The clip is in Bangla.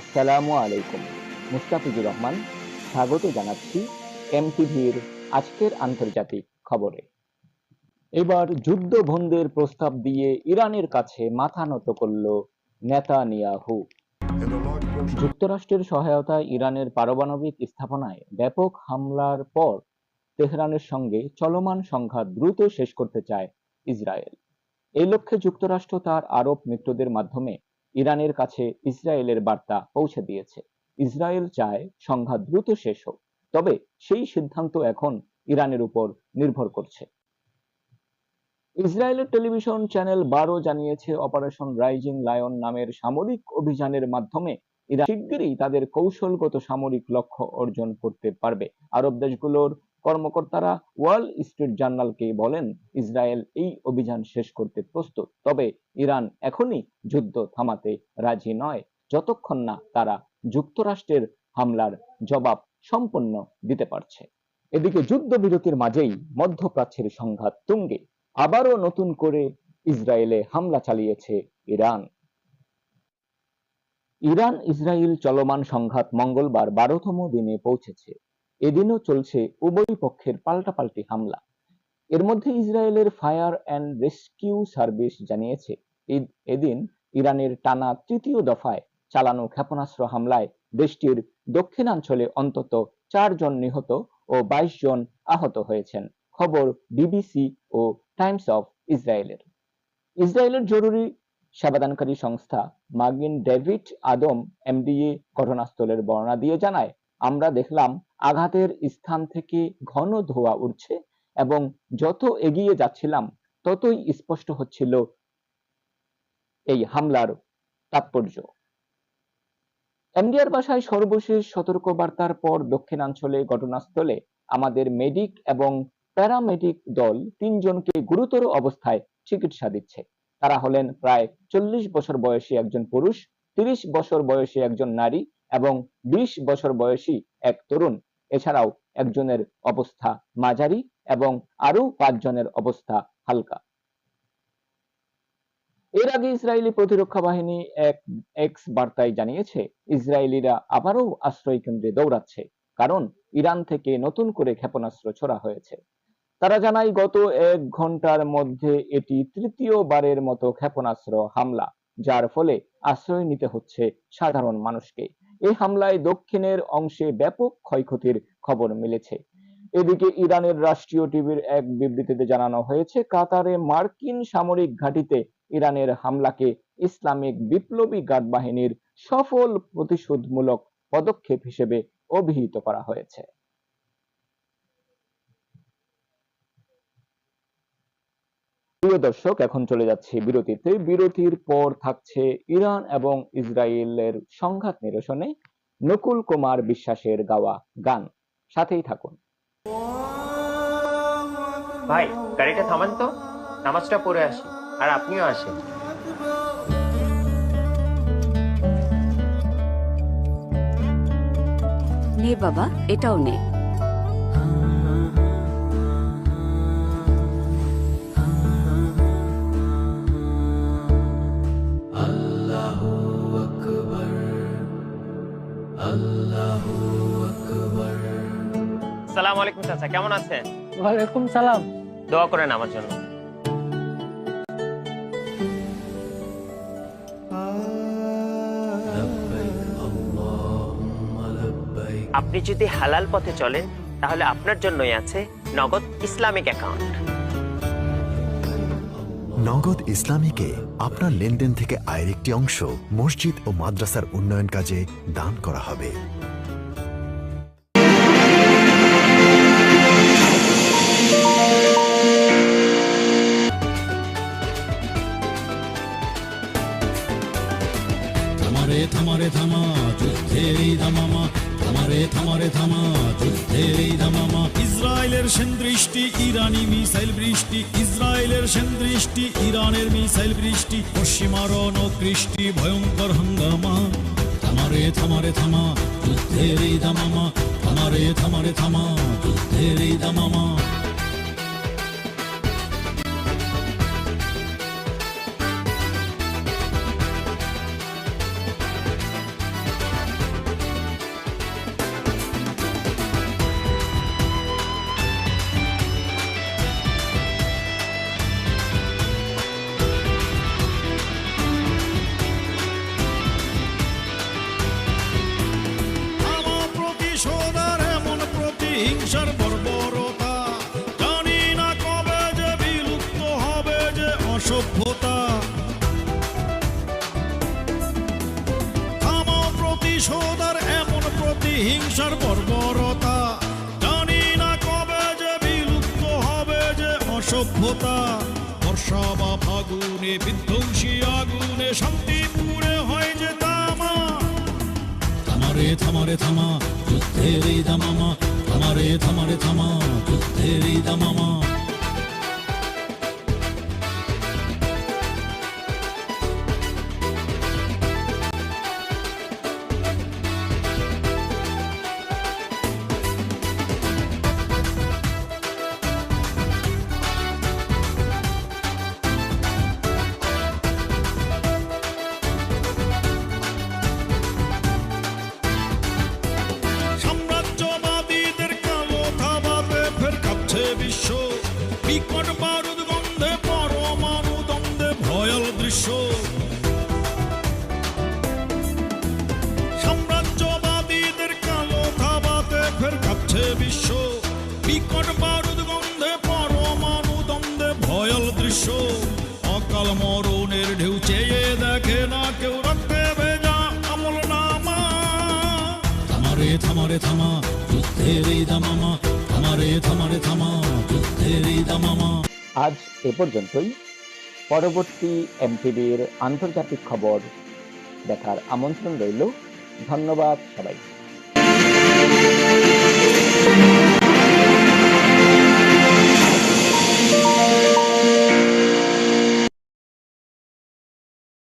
আসসালামু আলাইকুম। মুস্তাফিজুর রহমান, স্বাগত জানাচ্ছি এমটিভির আজকের আন্তর্জাতিক খবরে। এবার যুদ্ধ বন্ধের প্রস্তাব দিয়ে ইরানের কাছে মাথা নত করল নেতানিয়াহু। যুক্তরাষ্ট্রের সহায়তায় ইরানের পারমাণবিক স্থাপনায় ব্যাপক হামলার পর তেহরানের সঙ্গে চলমান সংঘাত দ্রুত শেষ করতে চায় ইসরায়েল। এই লক্ষ্যে যুক্তরাষ্ট্র তার আরব মিত্রদের মাধ্যমে ইরানের কাছে ইসরায়েলের বার্তা পৌঁছে দিয়েছে। ইসরায়েল চায় সংঘাত দ্রুত শেষ হোক, তবে সেই সিদ্ধান্ত এখন ইরানের উপর নির্ভর করছে। ইসরায়েলের টেলিভিশন চ্যানেল বারো জানিয়েছে, অপারেশন রাইজিং লায়ন নামের সামরিক অভিযানের মাধ্যমে ইরান শিগগিরই তাদের কৌশলগত সামরিক লক্ষ্য অর্জন করতে পারবে। আরব দেশগুলোর কর্মকর্তারা ওয়াল স্ট্রিট জার্নালকে বলেন, ইসরায়েল এই অভিযান শেষ করতে প্রস্তুত। তবে ইরান এখনই যুদ্ধ থামাতে রাজি নয়। যতক্ষণ না তারা যুক্তরাষ্ট্রের হামলার জবাব সম্পন্ন দিতে পারছে। এদিকে যুদ্ধবিরতির মাঝেই মধ্যপ্রাচ্যের সংঘাত তুঙ্গে। আবারও নতুন করে ইসরায়েলে হামলা চালিয়েছে ইরান। ইরান ইসরায়েল চলমান সংঘাত মঙ্গলবার বারোতম দিনে পৌঁছেছে। এদিনও চলছে উভয় পক্ষের পাল্টাপাল্টি হামলা। এর মধ্যে ইসরায়েলের ফায়ার অ্যান্ড রেস্কিউ সার্ভিস জানিয়েছে এদিন ইরানের টানা তৃতীয় দফায় চালানো ক্ষেপণাস্ত্র হামলায় দেশটির দক্ষিণাঞ্চলে অন্তত চারজন নিহত ও বাইশ জন আহত হয়েছেন, খবর বিবিসি ও টাইমস অফ ইসরায়েলের। ইসরায়েলের জরুরি সেবাদানকারী সংস্থা মাগিন ডেভিড আদম, এমডিএ, ঘটনাস্থলের বর্ণনা দিয়ে জানায় আমরা দেখলাম আঘাতের স্থান থেকে ঘন ধোঁয়া উঠছে এবং যত এগিয়ে যাচ্ছিলাম, ততই স্পষ্ট হচ্ছিল এই হামলার তাৎপর্য। এমডিআর বাসায় সর্বশেষ সতর্কবার্তার পর দক্ষিণাঞ্চলে ঘটনাস্থলে আমাদের মেডিক এবং প্যারামেডিক দল তিনজনকে গুরুতর অবস্থায় চিকিৎসা দিচ্ছে। তারা হলেন প্রায় চল্লিশ বছর বয়সী একজন পুরুষ, তিরিশ বছর বয়সী একজন নারী এবং বিশ বছর বয়সী এক তরুণ, এছাড়াও একজনের অবস্থা মাঝারি এবং আরও পাঁচজনের অবস্থা হালকা। এর আগে ইসরায়েলি প্রতিরক্ষা বাহিনী এক এক্স বার্তায় জানিয়েছে, ইসরায়েলিরা আবারও আশ্রয় কেন্দ্রে দৌড়াচ্ছে কারণ ইরান থেকে নতুন করে ক্ষেপণাস্ত্র ছোড়া হয়েছে। তারা জানায়, গত এক ঘণ্টার মধ্যে এটি তৃতীয়বারের মতো ক্ষেপণাস্ত্র হামলা, যার ফলে আশ্রয় নিতে হচ্ছে সাধারণ মানুষকে। এই হামলায় দক্ষিণের অংশে ব্যাপক ক্ষয়ক্ষতির খবর মিলেছে। এদিকে ইরানের রাষ্ট্রীয় টিভির এক বিবৃতিতে জানানো হয়েছে, কাতারে মার্কিন সামরিক ঘাঁটিতে ইরানের হামলাকে ইসলামিক বিপ্লবী গার্ড বাহিনীর সফল প্রতিশোধমূলক পদক্ষেপ হিসেবে অভিহিত করা হয়েছে। প্রিয় দর্শক এখন চলে যাচ্ছে বিরতিতে। বিরতির পর থাকছে ইরান এবং ইসরায়েলের সংঘাত নিরসনে নকুল কুমার বিশ্বাসের গাওয়া গান। সাথেই থাকুন। ভাই গাড়িটা থামান তো। নামাজটা পড়ে আসি আর আপনিও আসেন। নে বাবা এটাও নে। সালাম আলাইকুম চাচা কেমন আছেন? ওয়ালাইকুম সালাম। দোয়া করেন আমার জন্য। আপনি যদি হালাল পথে চলেন তাহলে আপনার জন্যই আছে নগদ ইসলামিক অ্যাকাউন্ট। নগদ ইসলামীকে আপনার লেনদেন থেকে আয়ের একটি অংশ মসজিদ ও মাদ্রাসার উন্নয়ন কাজে দান করা হবে। থামারে থামারে থামা যুদ্ধের এই ধামামা থামারে থামারে থামা যুদ্ধের এই ধামামা ইসরায়েলের সেনদৃষ্টি ইরানি মিসাইল বৃষ্টি ইসরায়েলের সেনদৃষ্টি ইরানের মিসাইল বৃষ্টি পশ্চিমারণ কৃষ্টি ভয়ঙ্কর হাঙ্গামা থামারে থামারে থামা যুদ্ধের এই ধামামা থামারে থামারে থামা যুদ্ধের এই হিংসার বর্বরতা। জানি না কবে যে বিলুপ্ত হবে যে অসভ্যতা। থামাও প্রতিশোধ আর এমন প্রতিহিংসার বর্বরতা। জানি না কবে যে বিলুপ্ত হবে যে অসভ্যতা। বর্ষা ফাগুনে, বিধ্বংসী আগুনে শান্তিপুরে হয় যে তামা। থামারে থামারে থামা, যুদ্ধের এই দামামা। থামারে থামারে থামা যুদ্ধের এই বিশ্ব, বিকট বারুদ গন্ধে পরমাণু দ্বন্দ্বে ভয়াল দৃশ্য। অকাল মরণের ঢেউ চেয়ে দেখে না কেউ রক্তে ভেজা আমল নামা। থামারে থামারে, থামা, যুদ্ধের এই দামামা। থামারে থামারে, থামা, যুদ্ধের এই দামামা। আজ এ পর্যন্তই। পরবর্তী এমটিভির আন্তর্জাতিক খবর দেখার আমন্ত্রণ রইল। ধন্যবাদ সবাইকে। Thank you.